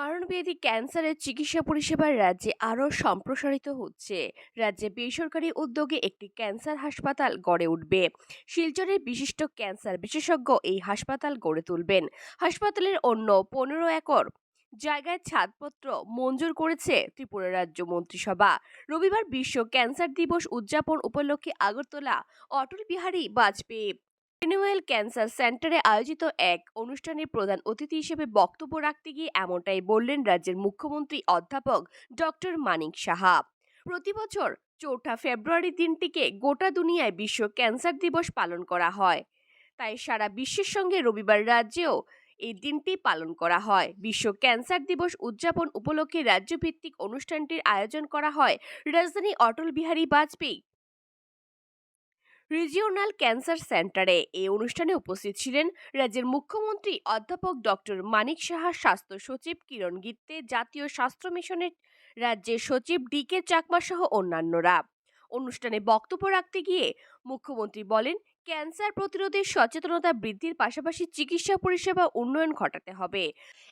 মারণব্যাধি ক্যান্সারের চিকিৎসা পরিষেবা রাজ্যে আরও সম্প্রসারিত হচ্ছে। রাজ্যে বেসরকারি উদ্যোগে একটি ক্যান্সার হাসপাতাল গড়ে উঠবে। শিলচরের বিশিষ্ট ক্যান্সার বিশেষজ্ঞ এই হাসপাতাল গড়ে তুলবেন। হাসপাতালের অন্য পনেরো একর জায়গায় ছাদপত্র মঞ্জুর করেছে ত্রিপুরা রাজ্য মন্ত্রিসভা। রবিবার বিশ্ব ক্যান্সার দিবস উদযাপন উপলক্ষে আগরতলা, অটল বিহারী বাজপেয়ী রিনিউয়েল ক্যান্সার সেন্টারে আয়োজিত এক অনুষ্ঠানে প্রধান অতিথি হিসেবে বক্তব্য রাখতে গিয়ে এমনটাই বললেন রাজ্যের মুখ্যমন্ত্রী অধ্যাপক ডক্টর মানিক সাহা। প্রতি বছর চৌঠা ফেব্রুয়ারি দিনটিকে গোটা দুনিয়ায় বিশ্ব ক্যান্সার দিবস পালন করা হয়। তাই সারা বিশ্বের সঙ্গে রবিবার রাজ্যেও এই দিনটি পালন করা হয়। বিশ্ব ক্যান্সার দিবস উদযাপন উপলক্ষে রাজ্যভিত্তিক অনুষ্ঠানটির আয়োজন করা হয় রাজধানী অটল বিহারী বাজপেয়ী রিজিওনাল ক্যান্সার সেন্টারে এই অনুষ্ঠানে উপস্থিত ছিলেন রাজ্যের মুখ্যমন্ত্রী অধ্যাপক ডক্টর মানিক সাহা, স্বাস্থ্য সচিব কিরণ গিত্তে, জাতীয় স্বাস্থ্য মিশনের রাজ্যের সচিব ডি কে চাকমা সহ অন্যান্যরা। অনুষ্ঠানে বক্তব্য রাখতে গিয়ে মুখ্যমন্ত্রী বলেন ক্যান্সার প্রতিরোধে সচেতনতা বৃদ্ধির পাশাপাশি চিকিৎসা পরিষেবা উন্নয়ন ঘটাতে হবে।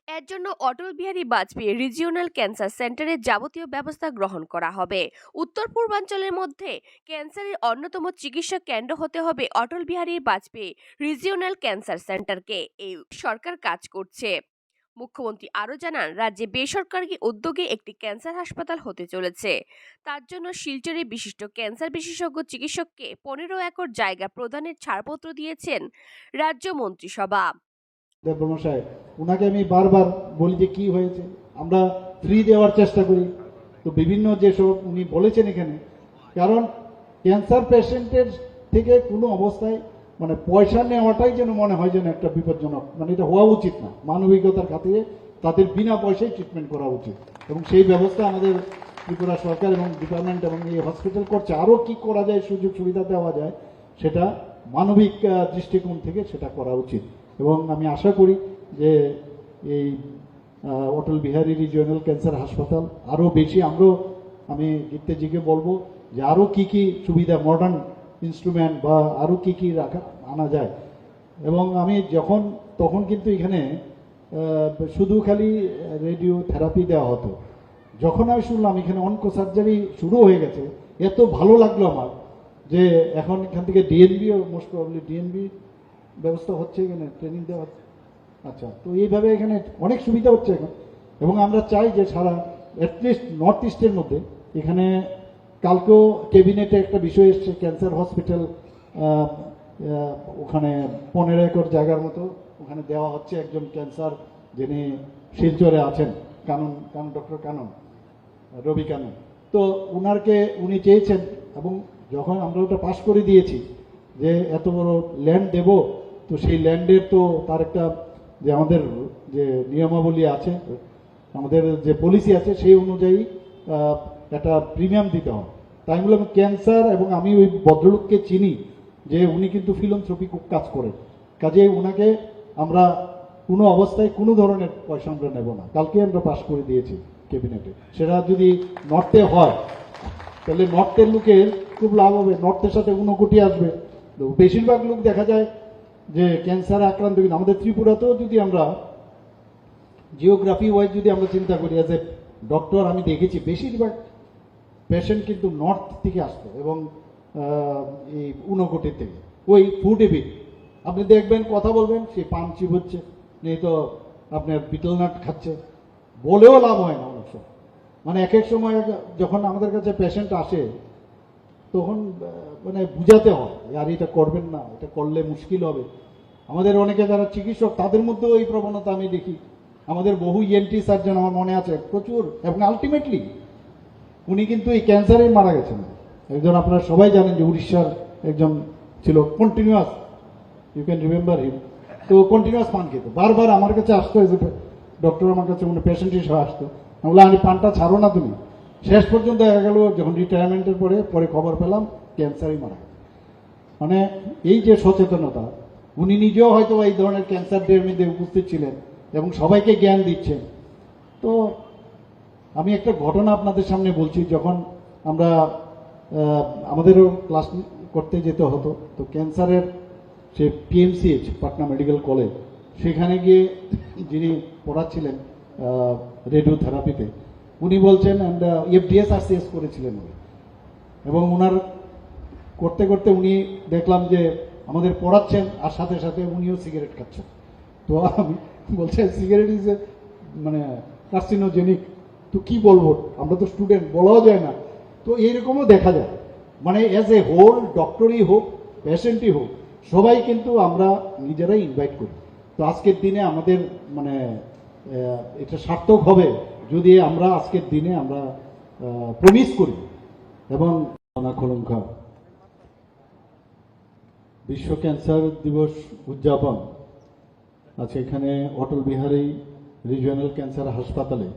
এর জন্য অটল বিহারী বাজপেয়ী রিজিওনাল ক্যান্সার সেন্টারে যাবতীয় ব্যবস্থা গ্রহণ করা হবে। উত্তর পূর্বাঞ্চলের মধ্যে ক্যান্সারের অন্যতম চিকিৎসা কেন্দ্র হতে হবে অটল বিহারী বাজপেয়ী রিজিওনাল ক্যান্সার সেন্টারকে। এই সরকার কাজ করছে। মুখ্যমন্ত্রী আরও জানান, রাজ্যে বেসরকারি উদ্যোগে একটি ক্যান্সার হাসপাতাল হতে চলেছে। তার জন্য শিলচরে বিশিষ্ট ক্যান্সার বিশেষজ্ঞ চিকিৎসককে পনেরো একর জায়গা প্রদানের ছাড়পত্র দিয়েছেন রাজ্য মন্ত্রিসভা। ওনাকে আমি বারবার বলি যে কি হয়েছে, আমরা ফ্রি দেওয়ার চেষ্টা করি। তো বিভিন্ন যেসব উনি বলেছেন এখানে, কারণ ক্যান্সার পেশেন্টের থেকে কোনো অবস্থায় মানে পয়সা নেওয়াটাই যেন মনে হয় যেন একটা বিপজ্জনক। মানে এটা হওয়া উচিত না। মানবিকতার খাতিরে তাদের বিনা পয়সায় ট্রিটমেন্ট করা উচিত। এবং সেই ব্যবস্থা আমাদের ত্রিপুরা সরকার এবং ডিপার্টমেন্ট এবং এই হসপিটাল করছে। আরও কি করা যায়, সুযোগ সুবিধা দেওয়া যায়, সেটা মানবিক দৃষ্টিকোণ থেকে সেটা করা উচিত। এবং আমি আশা করি যে এই অটল বিহারী রিজিওনাল ক্যান্সার হাসপাতাল আরও বেশি, আমরাও, আমি গীতেজিকে বলব যে আরও কি কি সুবিধা মডার্ন ইনস্ট্রুমেন্ট বা আরও কি কি রাখা আনা যায়। এবং আমি যখন, তখন কিন্তু এখানে শুধু খালি রেডিও থেরাপি দেওয়া হতো। যখন আমি শুনলাম এখানে অনকো সার্জারি শুরু হয়ে গেছে, এত ভালো লাগল আমার যে এখন এখান থেকে ডিএনবিও মোস্ট প্রবলি ডিএনবি ব্যবস্থা হচ্ছে এখানে ট্রেনিং দেওয়া হচ্ছে। আচ্ছা তো এইভাবে এখানে অনেক সুবিধা হচ্ছে এখন। এবং আমরা চাই যে সারা অ্যাটলিস্ট নর্থ ইস্টের মধ্যে এখানে কালকেও ক্যাবিনেটে একটা বিষয় এসছে ক্যান্সার হসপিটাল ওখানে পনেরো একর জায়গার মতো ওখানে দেওয়া হচ্ছে একজন ক্যান্সার যিনি শিলচরে আছেন, কানন কানন ডক্টর কানন, রবি কানন। তো উনারকে উনি চেয়েছেন এবং যখন আমরা ওটা পাশ করে দিয়েছি যে এত বড় ল্যান্ড দেব, তো সেই ল্যান্ডের তো তার একটা যে আমাদের যে নিয়মাবলী আছে, আমাদের যে পলিসি আছে সেই অনুযায়ী একটা প্রিমিয়াম দিতে হয় তাই বললাম ক্যান্সার এবং আমি ওই ভদ্রলোককে চিনি যে উনি কিন্তু ফিলন্থ্রপি কাজ করেন। কাজে ওনাকে আমরা কোনো অবস্থায় কোনো ধরনের পয়সা আমরা নেব না। কালকে আমরা পাশ করে দিয়েছি ক্যাবিনেটে। সেটা যদি নর্থে হয়, তাহলে নর্থের লোকের খুব লাভ হবে। নর্থের সাথে ঊনকোটি আসবে। বেশিরভাগ লোক দেখা যায় যে ক্যান্সার আক্রান্ত কিন্তু আমাদের ত্রিপুরাতেও যদি আমরা জিওগ্রাফি ওয়াইজ যদি আমরা চিন্তা করি অ্যাজ এ ডক্টর আমি দেখেছি, বেশিরভাগ পেশেন্ট কিন্তু নর্থ থেকে আসতো এবং এই থেকে। ওই এবিট আপনি দেখবেন, কথা বলবেন, সে পান হচ্ছে, নেই তো আপনার বিটল নাট খাচ্ছে। বলেও লাভ হয় না অনেক সময়। মানে এক এক সময় যখন আমাদের কাছে পেশেন্ট আসে, তখন মানে বুঝাতে হয়, আর, এটা করবেন না, এটা করলে মুশকিল হবে। আমাদের অনেকে যারা চিকিৎসক, তাদের মধ্যেও এই প্রবণতা আমি দেখি। আমাদের বহু ইএনটি সার্জন আমার মনে আছে, প্রচুর, এবং আলটিমেটলি উনি কিন্তু এই ক্যান্সারেই মারা গেছেন। একজন আপনারা সবাই জানেন যে উড়িষ্যার একজন ছিল continuous you can remember him তো কন্টিনিউয়াস পান খেত। বারবার আমার কাছে আসতো এজ ডক্টর আমার কাছে উনি পেশেন্ট হিসেবে আসতো। বললাম আমি পানটা ছাড়ো না তুমি। শেষ পর্যন্ত দেখা গেল যখন রিটায়ারমেন্টের পরে পরে খবর পেলাম ক্যান্সারই মারা মানে এই যে সচেতনতা, উনি নিজেও হয়তো এই ধরনের ক্যান্সার ডের মধ্যে উপস্থিত ছিলেন এবং সবাইকে জ্ঞান দিচ্ছেন। তো আমি একটা ঘটনা আপনাদের সামনে বলছি, যখন আমরা আমাদেরও ক্লাস করতে যেতে হতো। তো ক্যান্সারের সে পিএমসিএইচ পাটনা মেডিকেল কলেজ সেখানে গিয়ে যিনি পড়াচ্ছিলেন রেডিওথেরাপিতে উনি বলছেন অ্যান্ড এফডিএস আরসিএস করেছিলেন উনি। এবং ওনার করতে করতে উনি দেখলাম যে আমাদের পড়াচ্ছেন, আর সাথে সাথে উনিও সিগারেট খাচ্ছেন। তো আমি বলছেন সিগারেট ইজ এ মানে কার্সিনোজেনিক তো কি বলব? আমরা তো স্টুডেন্ট বলাও যায় না। তো এইরকমও দেখা যায়। মানে অ্যাজ এ হোল ডক্টরই হোক পেশেন্টই হোক, সবাই কিন্তু আমরা নিজেরাই ইনভাইট করি। তো আজকের দিনে আমাদের মানে এটা সার্থক হবে যদি আমরা আজকের দিনে আমরা প্রমিস করি। এবং খলঙ্কা বিশ্ব ক্যান্সার দিবস উদযাপন। আছে এখানে অটল বিহারী রিজিওনাল ক্যান্সার হাসপাতালে।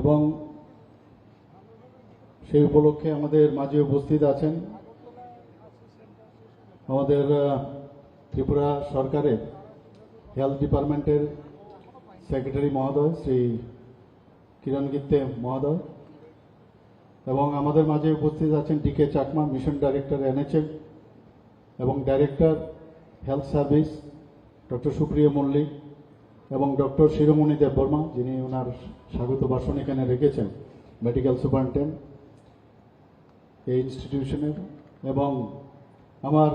এবং সেই উপলক্ষে আমাদের মাঝে উপস্থিত আছেন আমাদের ত্রিপুরা সরকারের হেলথ ডিপার্টমেন্টের সেক্রেটারি মহোদয়, শ্রী কিরণ গিত্তে মহোদয়, এবং আমাদের মাঝে উপস্থিত আছেন D K Chakma, mission director N H M, এবং director health service, doctor Supriyo Mallick এবং ডক্টর শিরোমণি দেববর্মা, যিনি ওনার স্বাগত ভাষণ এখানে রেখেছেন, মেডিকেল সুপারিনটেন্ডেন্ট। এই ইনস্টিটিউশনের এবং আমার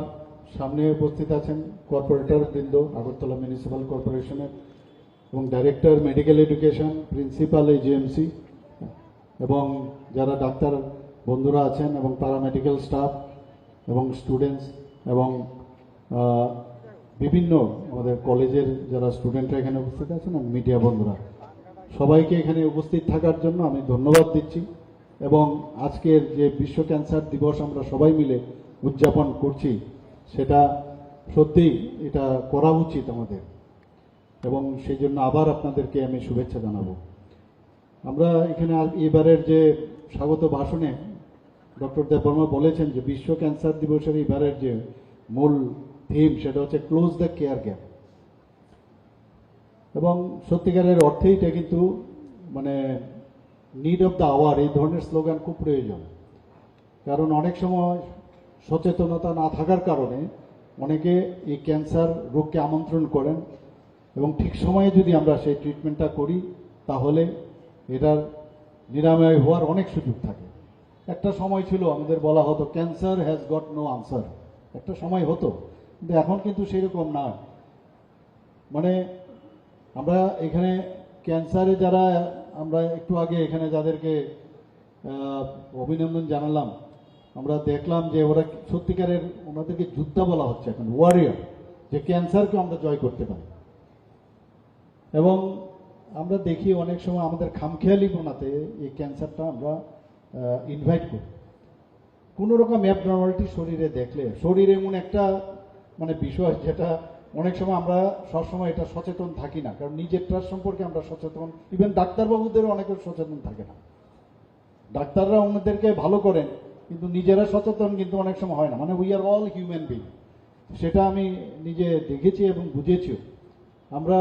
সামনে উপস্থিত আছেন কর্পোরেটর বৃন্দ, আগরতলা মিউনিসিপ্যাল কর্পোরেশনের এবং ডাইরেক্টর মেডিকেল এডুকেশন প্রিন্সিপাল এই জিএমসি এবং যারা ডাক্তার বন্ধুরা আছেন এবং প্যারামেডিক্যাল স্টাফ এবং স্টুডেন্টস এবং বিভিন্ন আমাদের কলেজের যারা স্টুডেন্টরা এখানে উপস্থিত আছেন এবং মিডিয়া বন্ধুরা। সবাইকে এখানে উপস্থিত থাকার জন্য আমি ধন্যবাদ দিচ্ছি। এবং আজকের যে বিশ্ব ক্যান্সার দিবস আমরা সবাই মিলে উদযাপন করছি, সেটা সত্যিই এটা করা উচিত আমাদের। এবং সেই জন্য আবার আপনাদেরকে আমি শুভেচ্ছা জানাব। আমরা এখানে এবারের যে স্বাগত ভাষণে ডক্টর দেববর্মা বলেছেন যে বিশ্ব ক্যান্সার দিবসের এবারের যে মূল থিম, সেটা হচ্ছে ক্লোজ দ্য কেয়ার গ্যাপ। এবং সত্যিকারের অর্থে এটা কিন্তু মানে নিড অফ দ্য আওয়ার এই ধরনের স্লোগান খুব প্রয়োজন। কারণ অনেক সময় সচেতনতা না থাকার কারণে অনেকে এই ক্যান্সার রোগকে আমন্ত্রণ করেন এবং ঠিক সময়ে যদি আমরা সেই ট্রিটমেন্টটা করি, তাহলে এটার নিরাময় হওয়ার অনেক সুযোগ থাকে। একটা সময় ছিল, আমাদের বলা হতো cancer has got no answer একটা সময় হতো, কিন্তু এখন কিন্তু সেরকম না। মানে আমরা এখানে ক্যান্সারে যারা আমরা একটু আগে এখানে যাদেরকে অভিনন্দন জানালাম, আমরা দেখলাম যে ওরা সত্যিকারের ওনাদেরকে যোদ্ধা বলা হচ্ছে এখন ওয়ারিয়ার যে ক্যান্সারকে আমরা জয় করতে পারি। এবং আমরা দেখি অনেক সময় আমাদের খামখেয়ালি বোনাতে এই ক্যান্সারটা আমরা ইনভাইট করি। কোনো রকম অ্যাবনর্মালিটি শরীরে দেখলে, শরীর এমন একটা মানে বিষয় যেটা অনেক সময় আমরা সবসময় এটা সচেতন থাকি না, কারণ নিজেরটার সম্পর্কে আমরা সচেতন। ইভেন ডাক্তারবাবুদেরও অনেকের সচেতন থাকে না। ডাক্তাররা অন্যদেরকে ভালো করেন, কিন্তু নিজেরা সচেতন কিন্তু অনেক সময় হয় না। মানে we are all human being সেটা আমি নিজে দেখেছি এবং বুঝেছিও। আমরা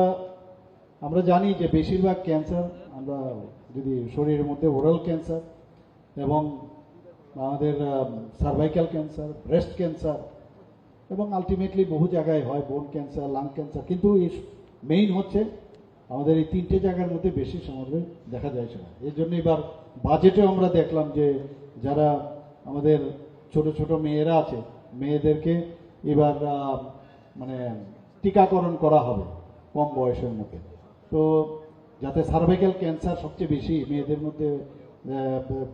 আমরা জানি যে বেশিরভাগ ক্যান্সার আমরা যদি শরীরের মধ্যে ওরাল ক্যান্সার এবং আমাদের সার্ভাইকাল ক্যান্সার ব্রেস্ট ক্যান্সার এবং আলটিমেটলি বহু জায়গায় হয় বোন ক্যান্সার লাং ক্যান্সার কিন্তু এই মেইন হচ্ছে আমাদের এই তিনটে জায়গার মধ্যে বেশি সমাজে দেখা যায় সেটা। এর জন্য এবার বাজেটে আমরা দেখলাম যে যারা আমাদের ছোট ছোট মেয়েরা আছে, মেয়েদেরকে এবার মানে টিকাকরণ করা হবে কম বয়সের মধ্যে। তো যাতে সার্ভাইকাল ক্যান্সার সবচেয়ে বেশি মেয়েদের মধ্যে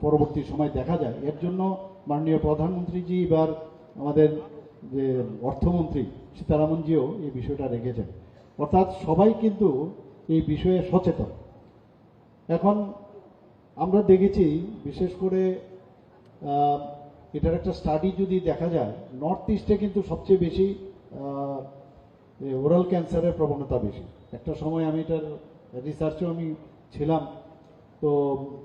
পরবর্তী সময় দেখা যায়, এর জন্য মাননীয় প্রধানমন্ত্রীজি এবার আমাদের যে অর্থমন্ত্রী সীতারামনজিও এই বিষয়টা রেখেছেন। অর্থাৎ সবাই কিন্তু এই বিষয়ে সচেতন। এখন আমরা দেখেছি, বিশেষ করে এটার একটা স্টাডি যদি দেখা যায় নর্থ ইস্টে কিন্তু সবচেয়ে বেশি ওরাল ক্যান্সারের প্রবণতা বেশি। একটা সময় আমি এটার রিসার্চেও আমি ছিলাম, তো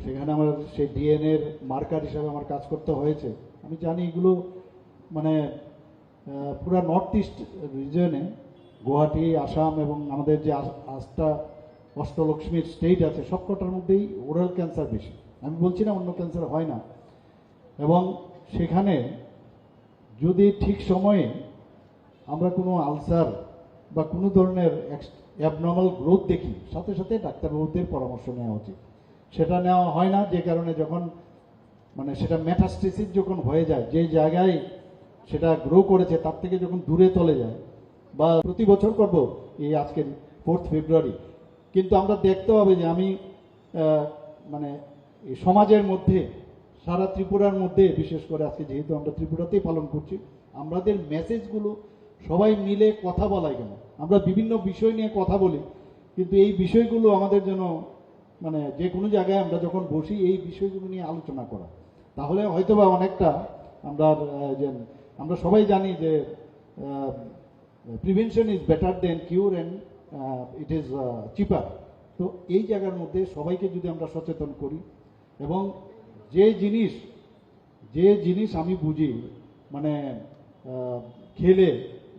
সেখানে আমার সেই ডিএনএর মার্কার হিসাবে আমার কাজ করতে হয়েছে। আমি জানি এগুলো মানে পুরা নর্থ ইস্ট রিজনে গুয়াহাটি, আসাম এবং আমাদের যে আস- আটটা অষ্টলক্ষ্মীর স্টেট আছে, সবকটার মধ্যেই ওরাল ক্যান্সার বেশি। আমি বলছি না অন্য ক্যান্সার হয় না। এবং সেখানে যদি ঠিক সময়ে আমরা কোনো আলসার বা কোনো ধরনের অ্যাবনর্মাল গ্রোথ দেখি, সাথে সাথে ডাক্তারবাবুদের পরামর্শ নেওয়া উচিত। সেটা নেওয়া হয় না, যে কারণে যখন মানে সেটা মেটাস্টেসিস যখন হয়ে যায়, যে জায়গায় সেটা গ্রো করেছে, তার থেকে যখন দূরে চলে যায়, বা প্রতি বছর করব এই আজকের ফোর্থ ফেব্রুয়ারি কিন্তু আমরা দেখতে হবে যে আমি মানে সমাজের মধ্যে, সারা ত্রিপুরার মধ্যে, বিশেষ করে আজকে যেহেতু আমরা ত্রিপুরাতেই পালন করছি, আমাদের মেসেজগুলো সবাই মিলে কথা বলাই কেন? আমরা বিভিন্ন বিষয় নিয়ে কথা বলি, কিন্তু এই বিষয়গুলো আমাদের জন্য মানে যে কোনো জায়গায় আমরা যখন বসি, এই বিষয়গুলো নিয়ে আলোচনা করা। তাহলে হয়তোবা অনেকটা আমরা যে আমরা সবাই জানি যে prevention is better than cure and it is cheaper তো এই জায়গার মধ্যে সবাইকে যদি আমরা সচেতন করি এবং যে জিনিস যে জিনিস আমি বুঝি মানে খেলে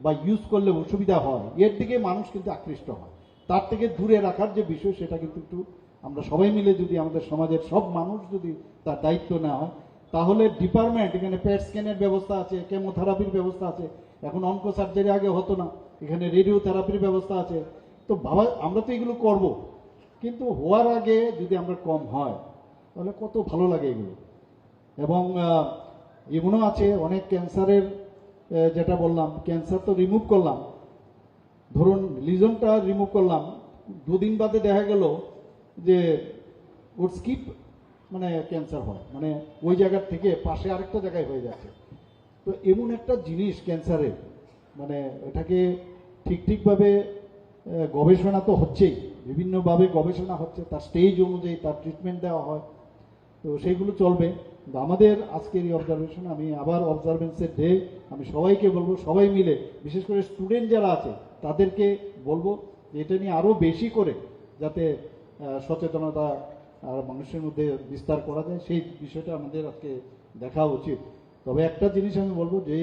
বা ইউজ করলে অসুবিধা হয়, এর দিকে মানুষ কিন্তু আকৃষ্ট হয়। তার থেকে দূরে রাখার যে বিষয়, সেটা কিন্তু একটু আমরা সবাই মিলে যদি আমাদের সমাজের সব মানুষ যদি তার দায়িত্ব নেওয়া হয় তাহলে ডিপার্টমেন্ট এখানে পেট স্ক্যানের ব্যবস্থা আছে কেমোথেরাপির ব্যবস্থা আছে। এখন অঙ্ক সার্জারি আগে হতো না, এখানে রেডিও থেরাপির ব্যবস্থা আছে। তো বাবা, আমরা তো এগুলো করব। কিন্তু হওয়ার আগে যদি আমরা কম হয়, তাহলে কত ভালো লাগে এগুলো। এবং এমনও আছে, অনেক ক্যান্সারের যেটা বললাম, ক্যান্সার তো রিমুভ করলাম। ধরুন লিজনটা রিমুভ করলাম। দুদিন বাদে দেখা গেল যে, ওর স্কিপ মানে ক্যান্সার হয়। মানে ওই জায়গার থেকে পাশে আরেকটা জায়গায় হয়ে যাচ্ছে। তো এমন একটা জিনিস ক্যান্সারের মানে এটাকে ঠিক ঠিকভাবে গবেষণা তো হচ্ছেই। বিভিন্নভাবে গবেষণা হচ্ছে, তার স্টেজ অনুযায়ী তার ট্রিটমেন্ট দেওয়া হয়। তো সেইগুলো চলবে। আমাদের আজকের এই অবজারভেশন আমি আবার অবজারভেন্সের ডে আমি সবাইকে বলব, সবাই মিলে, বিশেষ করে স্টুডেন্ট যারা আছে, তাদেরকে বলব এটা নিয়ে আরও বেশি করে যাতে সচেতনতা আর মানুষের মধ্যে বিস্তার করা যায়, সেই বিষয়টা আমাদের আজকে দেখা উচিত। তবে একটা জিনিস আমি বলব যে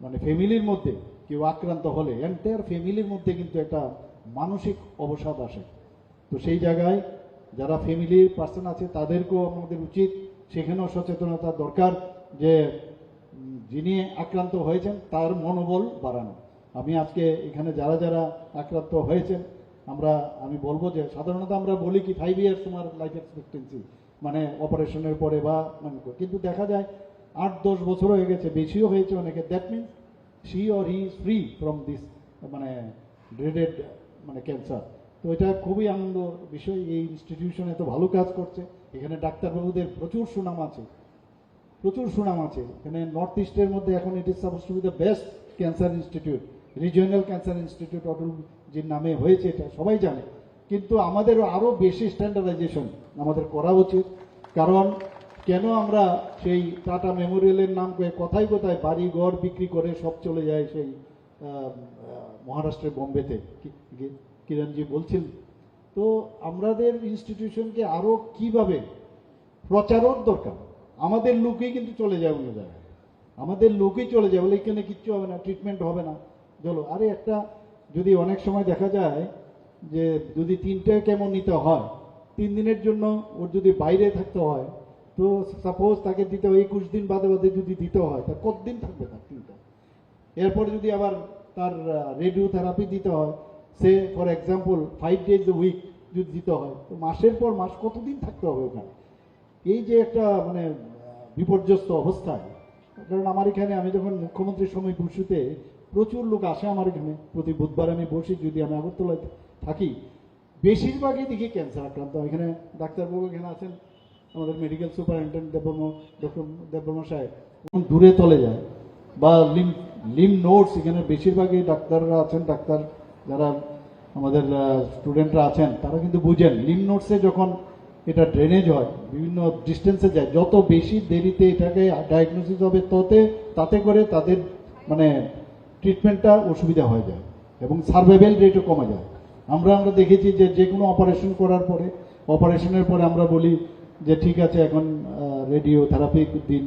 মানে ফ্যামিলির মধ্যে কেউ আক্রান্ত হলে এন্টায়ার ফ্যামিলির মধ্যে কিন্তু একটা মানসিক অবসাদ আসে। তো সেই জায়গায় যারা ফ্যামিলির পার্সন আছে, তাদেরকেও আমাদের উচিত সেখানেও সচেতনতা দরকার যে যিনি আক্রান্ত হয়েছেন, তার মনোবল বাড়ানো। আমি আজকে এখানে যারা যারা আক্রান্ত হয়েছেন আমরা, আমি বলব যে সাধারণত আমরা বলি কি ফাইভ ইয়ার্স তোমার লাইফ এক্সপেক্টেন্সি মানে অপারেশনের পরে বা মানে কিন্তু দেখা যায় আট, দশ বছর হয়ে গেছে, বেশিও হয়েছে অনেকে। That means she or he is free from this মানে ড্রেডেড মানে ক্যান্সার তো এটা খুবই আনন্দ বিষয়, এই ইনস্টিটিউশন এত ভালো কাজ করছে। এখানে ডাক্তারবাবুদের প্রচুর সুনাম আছে। প্রচুর সুনাম আছে। এখানে নর্থ ইস্টের মধ্যে এখন it is suppose to be the best cancer institute regional cancer institute Atal যে নামে হয়েছে এটা সবাই জানে। কিন্তু আমাদের আরও বেশি স্ট্যান্ডার্ডাইজেশন আমাদের করা উচিত। কারণ কেন আমরা সেই টাটা মেমোরিয়ালের নাম করে কথায় কোথায় বাড়ি ঘর বিক্রি করে সব চলে যায় সেই মহারাষ্ট্রের বোম্বেতে? কিরণজি বলছেন তো আমাদের ইনস্টিটিউশনকে আরও কীভাবে প্রচারও দরকার? আমাদের লোকই কিন্তু চলে যায় অন্য জায়গায়। আমাদের লোকই চলে যায় বলে এখানে কিচ্ছু হবে না ট্রিটমেন্ট হবে না। চলো, আরে একটা যদি অনেক সময় দেখা যায় যে যদি তিনটে কেমন নিতে হয়, তিন দিনের জন্য ওর যদি বাইরে থাকতে হয়, তো সাপোজ তাকে দিতে হয় একুশ দিন বাদে বাদে যদি দিতে হয়, তা কতদিন থাকবে তার তিনটা? এরপরে যদি আবার তার রেডিও থেরাপি দিতে হয়, say for example five days a week যদি দিতে হয়, তো মাসের পর মাস কতদিন থাকতে হবে ওখানে? এই যে একটা মানে বিপর্যস্ত অবস্থায়, কারণ আমার এখানে আমি যখন মুখ্যমন্ত্রীর সময় বসুতে প্রচুর লোক আসে আমার এখানে। প্রতি বুধবার আমি বসি, যদি আমি আগরতলায় থাকি। বেশিরভাগই দেখি ক্যান্সার আক্রান্ত। এখানে ডাক্তারবাবু এখানে আছেন, আমাদের medical superintendent Debbarma doctor Debbarma সাহেব। দূরে চলে যায়। বা লিম লিম নোটস এখানে বেশিরভাগই ডাক্তাররা আছেন, ডাক্তার যারা আমাদের স্টুডেন্টরা আছেন, তারা কিন্তু বুঝেন। লিম নোটসে যখন এটা ড্রেনেজ হয়, বিভিন্ন ডিস্টেন্সে যায়, যত বেশি দেরিতে এটাকে ডায়াগনোসিস হবে, ততে, তাতে করে তাদের মানে ট্রিটমেন্টটা অসুবিধা হয়ে যায় এবং সার্ভাইভেল রেটও কমে যায়। আমরা আমরা দেখেছি যে যে কোনো অপারেশন করার পরে অপারেশনের পরে আমরা বলি যে ঠিক আছে, এখন রেডিও থেরাপি দিন।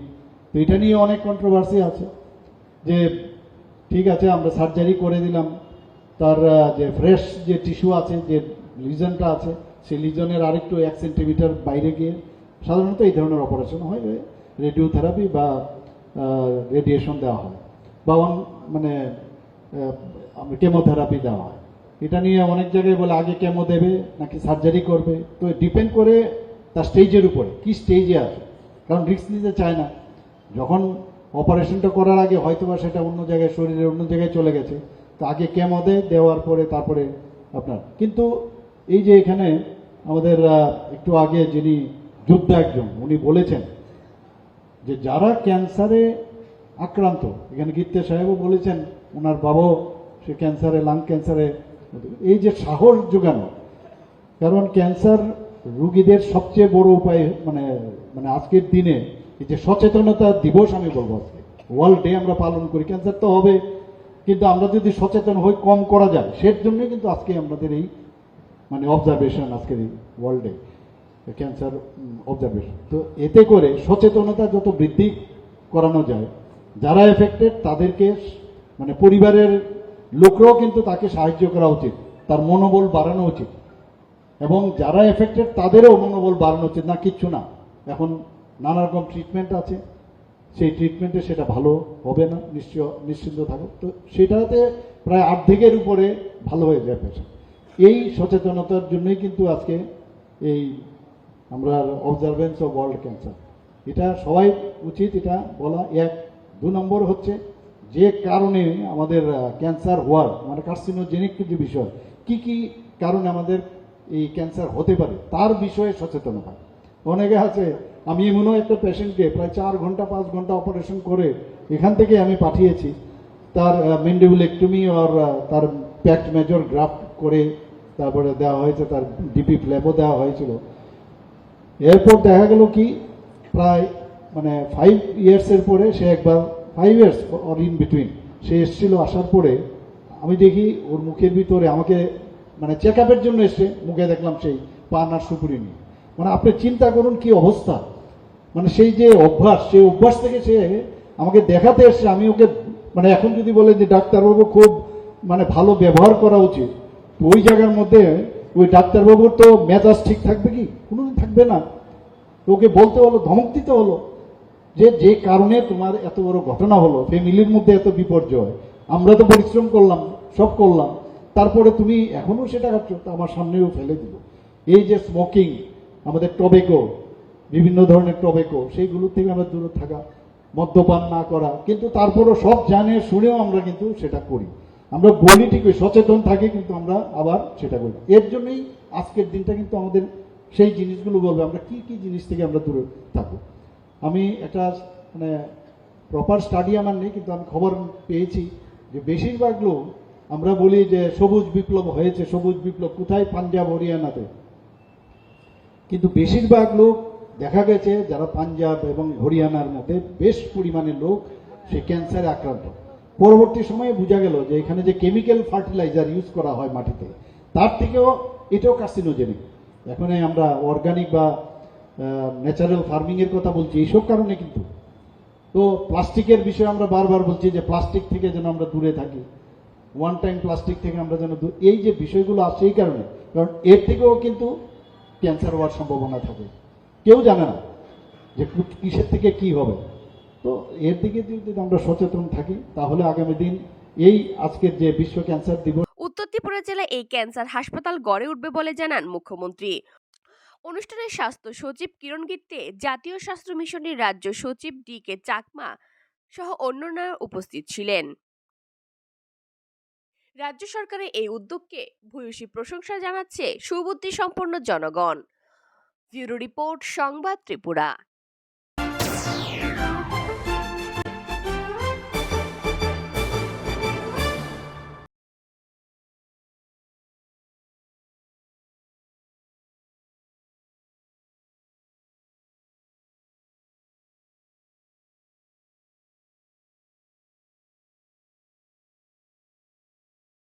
তো এটা নিয়ে অনেক কন্ট্রোভার্সি আছে। যে ঠিক আছে, আমরা সার্জারি করে দিলাম। তার যে ফ্রেশ যে টিস্যু আছে, যে লিজনটা আছে, সেই লিজনের আরেকটু এক সেন্টিমিটার বাইরে গিয়ে সাধারণত এই ধরনের অপারেশন হয়। রেডিও থেরাপি বা রেডিয়েশন দেওয়া হয়। বা মানে কেমোথেরাপি দেওয়া। হয় এটা নিয়ে অনেক জায়গায় বলে আগে কেমো দেবে, নাকি সার্জারি করবে। তো ডিপেন্ড করে তার স্টেজের উপরে, কি স্টেজে আছে কারণ রিস্ক নিতে চায় না। যখন অপারেশনটা করার আগে হয়তো বা সেটা অন্য জায়গায়, শরীরের অন্য জায়গায় চলে গেছে, তো আগে কেমো দেয় দেওয়ার পরে তারপরে আপনার। কিন্তু এই যে এখানে আমাদের একটু আগে যিনি যোদ্ধা একজন, উনি বলেছেন যে যারা ক্যান্সারে আক্রান্ত। এখানে গীতে সাহেবও বলেছেন, ওনার বাবাও সে ক্যান্সারে, লাং ক্যান্সারে। এই যে সাহস যোগানো কারণ ক্যান্সার রুগীদের সবচেয়ে বড় উপায় মানে মানে আজকের দিনে এই যে সচেতনতা দিবস আমি বলব আজকে। ওয়ার্ল্ড ডে আমরা পালন করি, ক্যান্সার তো হবে, কিন্তু আমরা যদি সচেতন হই, কম করা যায় সের জন্যই কিন্তু আজকে আমাদের এই মানে অবজারভেশন আজকের এই ওয়ার্ল্ডে ক্যান্সার অবজারভেশন তো এতে করে সচেতনতা যত বৃদ্ধি করানো যায় যারা এফেক্টেড তাদেরকে মানে পরিবারের লোকরাও কিন্তু তাকে সাহায্য করা উচিত। তার মনোবল বাড়ানো উচিত। এবং যারা এফেক্টেড তাদেরও মনোবল বাড়ানো উচিত। না, কিচ্ছু না। এখন নানা রকম ট্রিটমেন্ট আছে। সেই ট্রিটমেন্টে সেটা ভালো হবে না, নিশ্চয়, নিশ্চিন্ত থাকো তো সেটাতে প্রায় অর্ধেকের উপরে ভালো হয়ে যায় পেশেন্ট। এই সচেতনতার জন্যই কিন্তু আজকে এই আমরা অবজারভেন্স অফ ওয়ার্ল্ড ক্যান্সার এটা সবাই উচিত এটা বলা। এক দু নম্বর হচ্ছে যে কারণে আমাদের ক্যান্সার হওয়ার মানে কার্সিনোজেনিক যে বিষয়, কি কি কারণে আমাদের এই ক্যান্সার হতে পারে, তার বিষয়ে সচেতনতা অনেকে আছে, আমি এমনও একটা পেশেন্টকে প্রায় চার ঘণ্টা, পাঁচ ঘণ্টা অপারেশন করে এখান থেকে আমি পাঠিয়েছি। তার মেন্ডেবুলেক্টমি আর তার প্যাক্ট মেজর গ্রাফট করে তারপরে দেওয়া হয়েছে, তার ডিপি ফ্ল্যাপও দেওয়া হয়েছিল। এরপর দেখা গেল কি, প্রায় মানে ফাইভ ইয়ার্সের পরে সে একবার five years or in between সে এসেছিল, আসার পরে আমি দেখি ওর মুখের ভিতরে আমাকে মানে চেক আপের জন্য এসে মুখে দেখলাম সেই পান আর সুপুরি নিয়ে মানে আপনি চিন্তা করুন কি অবস্থা। মানে সেই যে অভ্যাস, সেই অভ্যাস থেকে সে আমাকে দেখাতে এসছে, আমি ওকে মানে এখন যদি বলে যে ডাক্তারবাবু খুব মানে ভালো ব্যবহার করা উচিত, তো ওই জায়গার মধ্যে ওই ডাক্তারবাবুর তো মেজাজ ঠিক থাকবে কি? কোনোদিন থাকবে না। তো ওকে বলতে হলো, ধমক দিতে হলো। যে যে কারণে তোমার এত বড় ঘটনা হলো, ফ্যামিলির মধ্যে এত বিপর্যয়, আমরা তো পরিশ্রম করলাম, সব করলাম, তারপরে তুমি এখনও সেটা খাচ্ছ আমার সামনেও ফেলে দিল। এই যে স্মোকিং আমাদের টবেকো বিভিন্ন ধরনের টবেকো সেইগুলো থেকে আমরা দূরে থাকা, মদ্যপান না করা, কিন্তু তারপরও সব জানে, শুনেও আমরা কিন্তু সেটা করি। আমরা বলি ঠিকই, সচেতন থাকি, কিন্তু আমরা আবার সেটা করি। এর জন্যই আজকের দিনটা কিন্তু আমাদের সেই জিনিসগুলো বলবে, আমরা কি কি জিনিস থেকে আমরা দূরে থাকব। আমি একটা মানে প্রপার স্টাডি আমার নেই, কিন্তু আমি খবর পেয়েছি যে বেশিরভাগ লোক, আমরা বলি যে সবুজ বিপ্লব হয়েছে, সবুজ বিপ্লব কোথায়? পাঞ্জাব, হরিয়ানাতে। কিন্তু বেশিরভাগ লোক দেখা গেছে যারা পাঞ্জাব এবং হরিয়ানার মধ্যে বেশ পরিমাণে লোক সে ক্যান্সারে আক্রান্ত। পরবর্তী সময়ে বোঝা গেল যে এখানে যে কেমিক্যাল ফার্টিলাইজার ইউজ করা হয় মাটিতে, তার থেকেও এটাও কার্সিনোজেনিক এখন আমরা অর্গানিক বা ন্যাচারাল ফার্মিং এর কথা বলছি, এইসব কারণে কিন্তু। তো প্লাস্টিকের বিষয়ে আমরা বারবার বলছি যে প্লাস্টিক থেকে যেন আমরা দূরে থাকি। ওয়ান টাইম প্লাস্টিক থেকে আমরা যেন এই যে বিষয়গুলো আছে এই কারণে। কারণ এর থেকেও কিন্তু ক্যান্সার হওয়ার সম্ভাবনা থাকে। কেউ জানে না যে কিসের থেকে কি হবে। তো এর দিকে যদি আমরা সচেতন থাকি, তাহলে আগামী দিন এই আজকের যে বিশ্ব ক্যান্সার দিবস উত্তর ত্রিপুরা জেলায় এই ক্যান্সার হাসপাতাল গড়ে উঠবে বলে জানান মুখ্যমন্ত্রী। অনুষ্ঠানে স্বাস্থ্য, সচিব কিরণ গিত্তে জাতীয় স্বাস্থ্য মিশনের রাজ্য সচিব ডি কে চাকমা সহ অন্যরা উপস্থিত ছিলেন। রাজ্য সরকারের এই উদ্যোগকে ভূয়সী প্রশংসা জানাচ্ছে সুবুদ্ধি সম্পন্ন জনগণ। ব্যুরো রিপোর্ট, সংবাদ ত্রিপুরা।